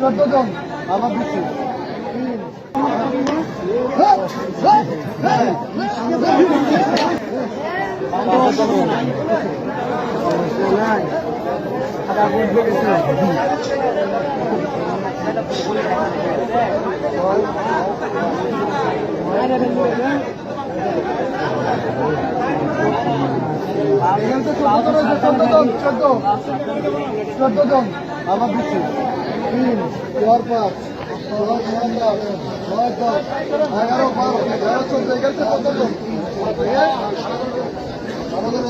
চোদ্দ জন আমার দিচ্ছি চোদ্দ জন। আমার দিচ্ছি তিন চার পাঁচ। ছয় ছয় নয় দশ এগারো বারো তেরো চোদ্দ এগারো আমাদের